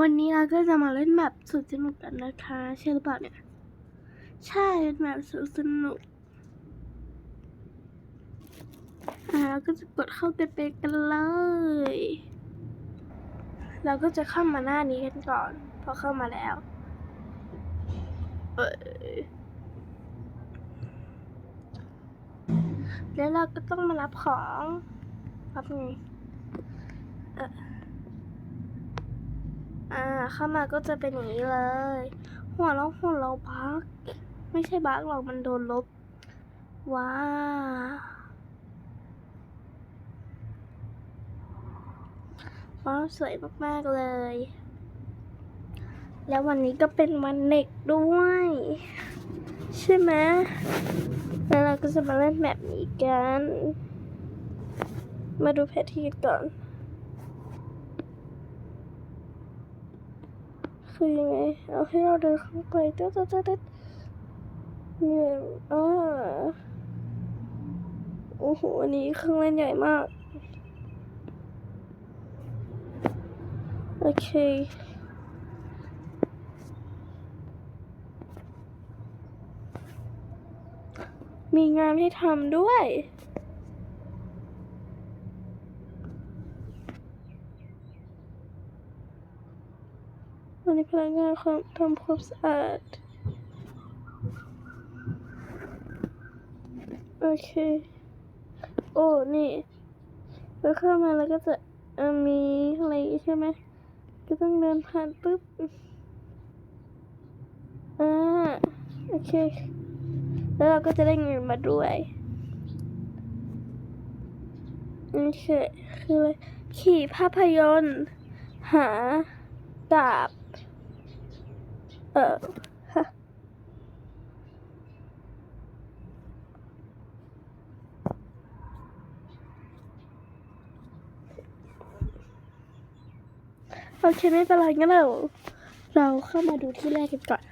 วันนี้เราก็จะมาเล่นแบบสุดสนุกกันนะคะ ใช่หรือเปล่าเนี่ย ใช่เป็นแบบสุดสนุก อ่าเราก็จะกดเข้ากันไปกันเลย เราก็จะเข้ามาหน้านี้กันก่อน พอเข้ามาแล้ว เออแล้วเราก็ต้องมารับของรับไงเอออ่า เข้ามาก็จะเป็นอย่างนี้เลย หัวเราหัวเราะบัก ไม่ใช่บักหรอกมันโดนลบ ว้าวว้าวสวยมาก ๆ เลย แล้ววันนี้ก็เป็นวันเด็กด้วย ใช่ไหมแล้วเราก็จะมาเล่นแบบนี้กัน มาดูแผนที่กันก่อน คือยังไง เอาให้เราเดินเข้าไปเต๊ดเต๊ดเต๊ดเต๊ดเนี่ยอ่าโอ้โห อันนี้เครื่องเล่นใหญ่มาก โอเคมีงานให้ทำด้วย วันนี้พนักงานความทำความสะอาด โอเค โอ้ นี่แล้วเข้ามาแล้วก็จะมีอะไรใช่ไหม ก็ต้องเดินผ่านปุ๊บ อ่า โอเค แล้วเราก็จะได้เงินมาด้วยนี่คือคืออะไรขี่ภาพยนตร์ หาดาบ เออโอเคไม่เป็นไรงั้นเรา เราเข้ามาดูที่แรกกันก่อน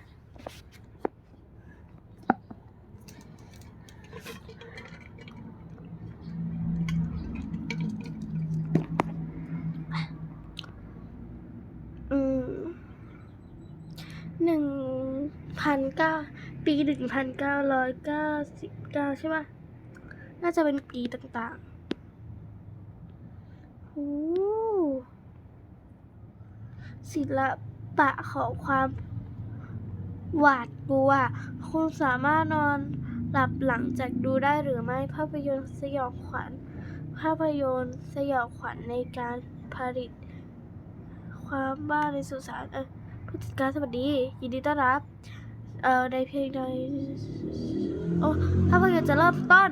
อืมหนึ่งพัน เก้าปีหนึ่งพันเก้าร้อยเก้าสิบเก้าใช่ป่ะ น่าจะเป็นปีต่างๆโอ้ศิละปะของความหวาดกลัว คุณสามารถนอนหลับหลังจากดูได้หรือไม่ ภาพยนตร์สยองขวัญ ภาพยนตร์สยองขวัญในการผลิต ความบ้าในสุสานเออผู้จัดการสวัสดี ยินดีต้อนรับ เอ่อในเพลงใดโอ้ภาพยนตร์จะเริ่มต้น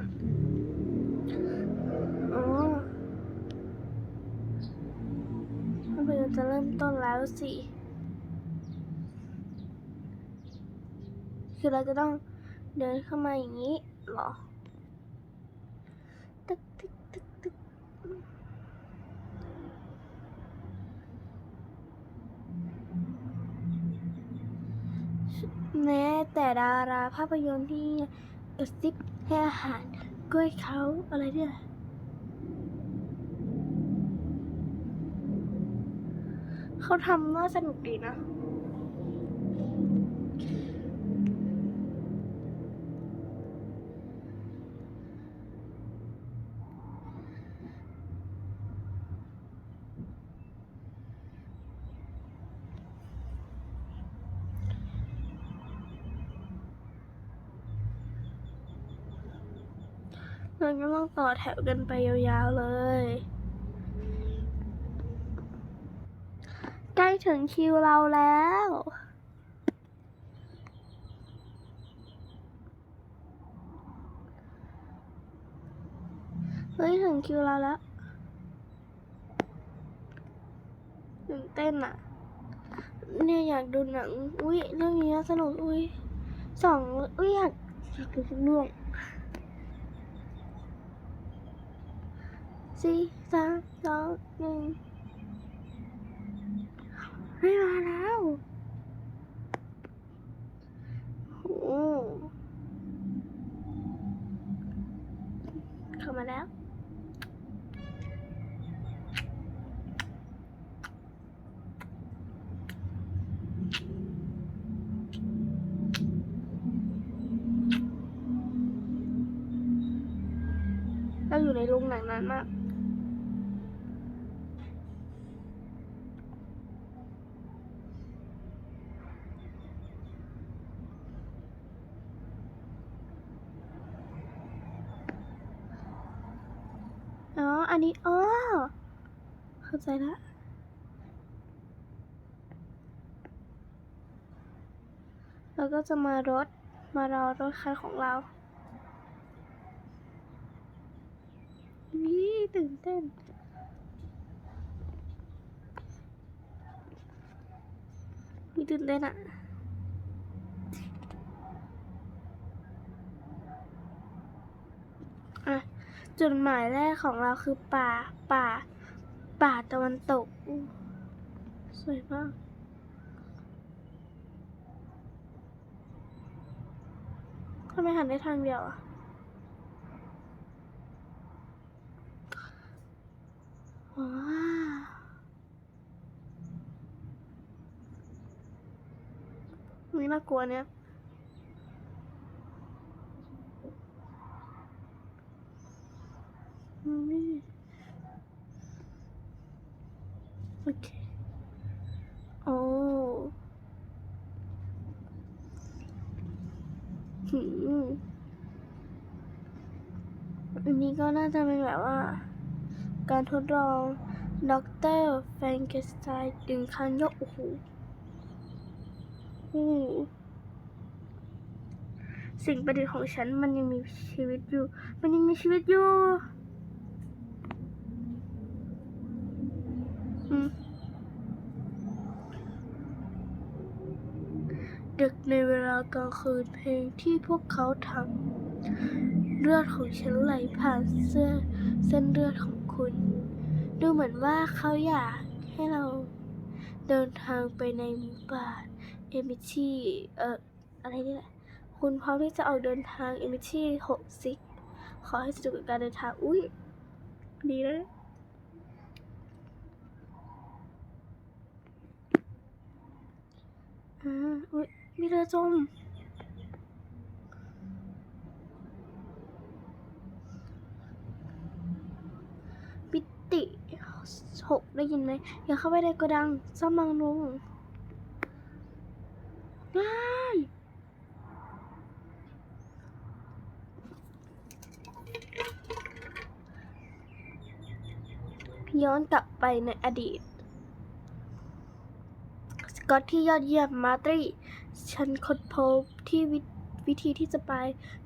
อ๋อภาพยนตร์จะเริ่มต้นแล้วสิ คือเราจะต้องเดินเข้ามาอย่างนี้เหรอ ตึกตึกตึกตึก แม้แต่ดาราภาพยนตร์ที่กระซิบให้อาหารกล้วยเขาอะไรเนี่ยเขาทำน่าสนุกดีนะ เราก็ต้องต่อแถวกันไปยาวๆเลย ใกล้ถึงคิวเราแล้วเฮ้ยถึงคิวเราแล้วตื่นเต้นอะเนี่ยอยากดูหนัง อุ้ยเรื่องนี้สนุก อุ้ยสองอุ้ยอยากอยากดูทุกเรื่อง สี่สามสองหนึ่งไม่มาแล้วโอ้เข้ามาแล้วเราอยู่ในโรงหนังนั้นมาก อันนี้อ๋อเข้าใจละเราก็จะมารถมารอรถคันของเราวิตื่นเต้น มีตื่นเต้นอะอะ จุดหมายแรกของเราคือป่า ป่า ป่าตะวันตกอู้สวยมาก ทำไมหันได้ทางเดียวอะ ว้าวนี่น่ากลัวเนี่ย อืมโอเค โอ้หืมอันนี้ก็น่าจะเป็นแบบว่า การ ทดลองด็อกเตอร์แฟรงเกสไตน์ดึงคันยกโอ้โหสิ่งประดิษฐ์ของฉันมันยังมีชีวิตอยู่ มันยังมีชีวิตอยู่ดึกในเวลากลางคืนเพลงที่พวกเขาทำเลือดของฉันไหลผ่านเสื้อเส้นเลือดของคุณ ดูเหมือนว่าเขาอยากให้เราเดินทางไปในหมู่าเอมิชี่เอ่ออะไรนี่แหละ คุณพร้อมที่จะออกเดินทางเอมิชี่หกซิก ขอให้สนุกกับการเดินทาง อุ้ยดีนะอ่าอุ้ยมีเรือจม ปิติ หกได้ยินไหมอย่าเข้าไปในโกดังซ่อมบำรุงง่ายย้อนกลับไปในอดีต สกอตที่ยอดเยี่ยมมาตรีฉันค้นพบที่วิวิธีที่จะไป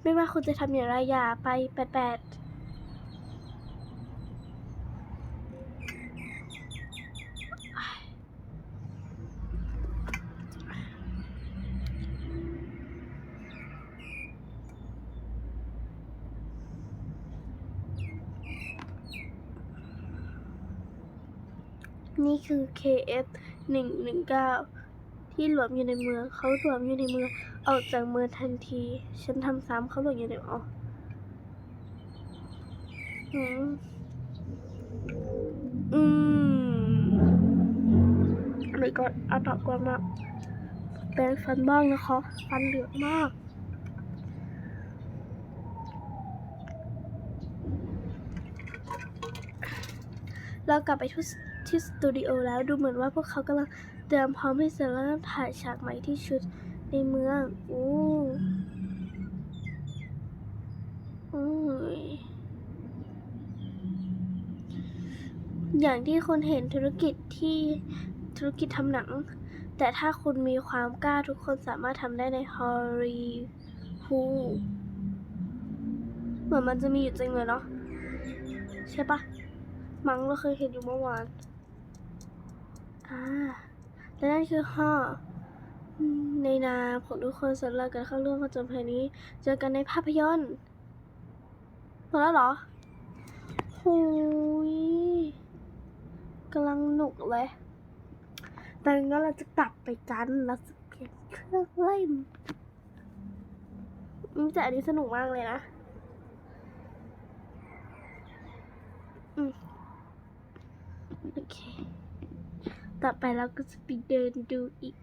ไม่ว่าคุณจะทำอย่างไรอย่าไปแปด นี่คือ KF 119ที่หลวมอยู่ในเมืองเขาหลวมอยู่ในเมืองออกจากเมืองทันที ฉันทำซ้ำเขาหลวมอยู่ในอ๋ออืมอืมอันนี้ก็เอาตอบกวนมากแปรงฟันบ้างนะคะ ฟันเหลืองมากเรากลับไปที่ ที่สตูดิโอแล้วดูเหมือนว่าพวกเขากำลังเตรียมพร้อมที่จะเริ่มถ่ายฉากใหม่ที่ชุดในเมืองอู้อุ้ยอย่างที่คุณเห็นธุรกิจที่ธุรกิจทำหนัง แต่ถ้าคุณมีความกล้าทุกคนสามารถทำได้ในฮอลลีวูดเหมือนมันจะมีอยู่จริงเลยเนาะใช่ปะมังเราเคยเห็นอยู่เมื่อวาน อ่าและนั่นคือห่อในนามของทุกคนสำหรับการเข้าร่วมผจญภัยนี้ เจอกันในภาพยนตร์หมดแล้วเหรอหูยกำลังหนุกเลยแต่งั้นเราจะกลับไปกันเราจะเปลี่ยนเครื่องเล่นอืมแต่อันนี้สนุกมากเลยนะ อืม ต่อไปเราก็จะไปเดินดูอีก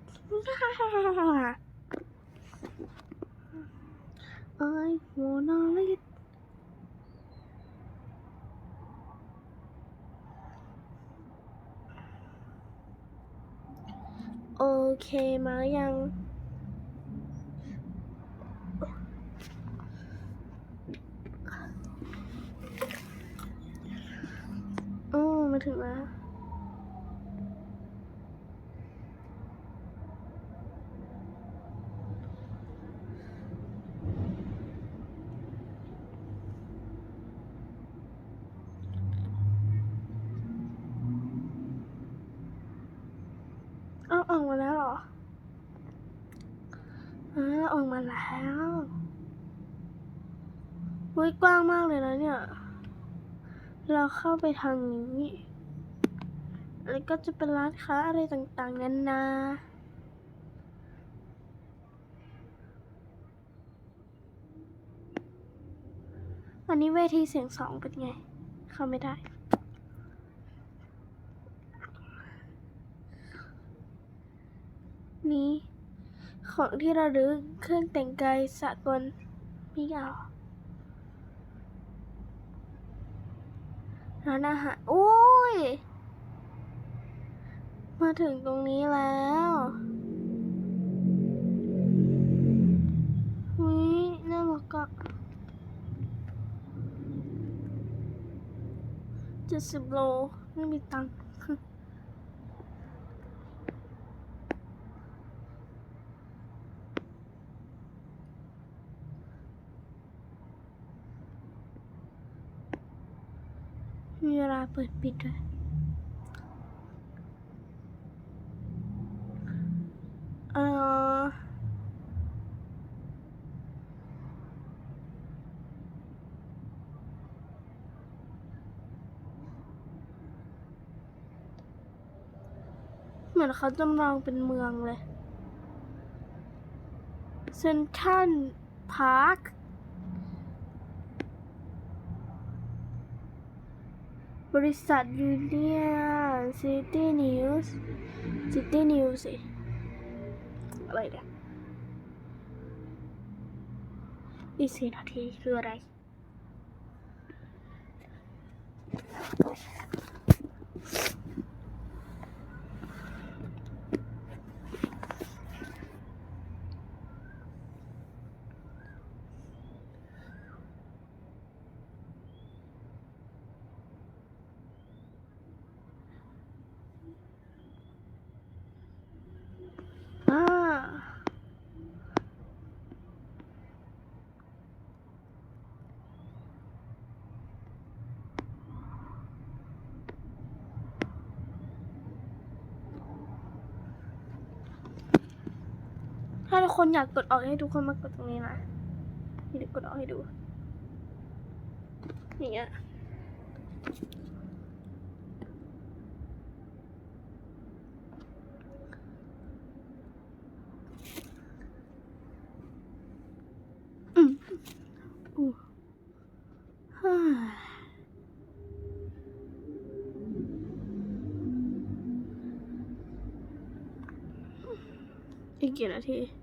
ไอ้หัวนอนเลโอเคมายัง ออกมาแล้วอุ้ยกว้างมากเลยนะเนี่ย เราเข้าไปทางนี้แล้วก็จะเป็นร้านค้าอะไรต่างๆนานาอันนี้เวทีเสียงสองเป็นไง เข้าไม่ได้ นี้ ของที่เราลึก เครื่องแต่งกายสากลมีเอาร้านอาหารโอ้ย มาถึงตรงนี้แล้ววิน่ารักอะเจ็ดสิบโล ไม่มีตังค์ มีเวลาเปิดปิดด้วยเออเหมือนเขาจำลองเป็นเมืองเลยเซนทรัลพาร์ค ริษัทยูเนียนซิตี้นิวส์ซิตี้นิวส์สิอะไรเนี่ยอีกสี่นาทีคืออะไร อ่าถ้า ทุกคนอยากกดออกให้ทุกคนมากดตรงนี้นะนี่เดี๋ยวกดออกให้ดู อย่างเงี้ยอืมอู้ฮ่าอีกกี่นาที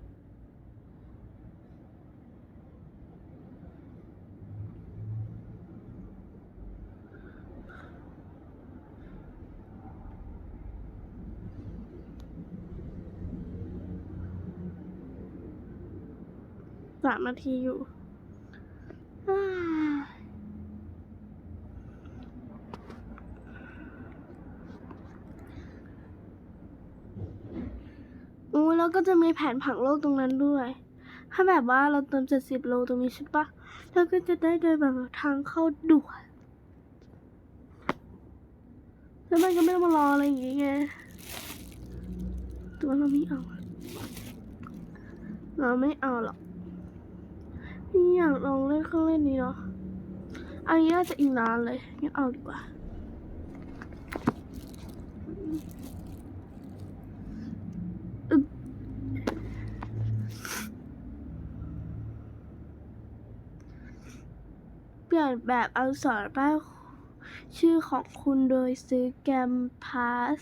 นาทีอยู่อ่าอู้แล้วก็จะมีแผนผังโลกตรงนั้นด้วย ถ้าแบบว่าเราเติมเจ็ดสิบโลตรงนี้ใช่ปะเราก็จะได้เดินแบบทางเข้าด่วนแล้วมันก็ไม่ต้องมารออะไรอย่างเงี้ยไงแตัวาเราไม่เอา เราไม่เอาหรอกนี่อยากลองเล่นเครื่องเล่นนี้เนาะ อันนี้น่าจะอีกนานเลยงั้นเอาดีกว่า เปลี่ยนแบบอักษรป้ายชื่อของคุณโดยซื้อเกมพาส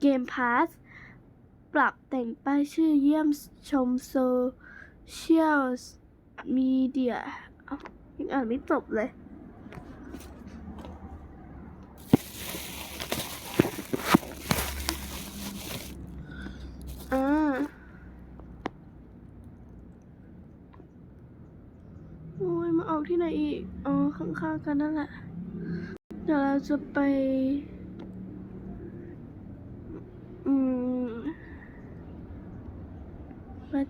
เกมพาสปรับแต่งป้ายชื่อเยี่ยมชมโซเชียล มีเดียเอายังอ่านไม่จบเลย อ่าโอ้ยมาออกที่ไหนอีก อ๋อ ข้างๆกันนั่นแหละ เดี๋ยวเราจะไป อืม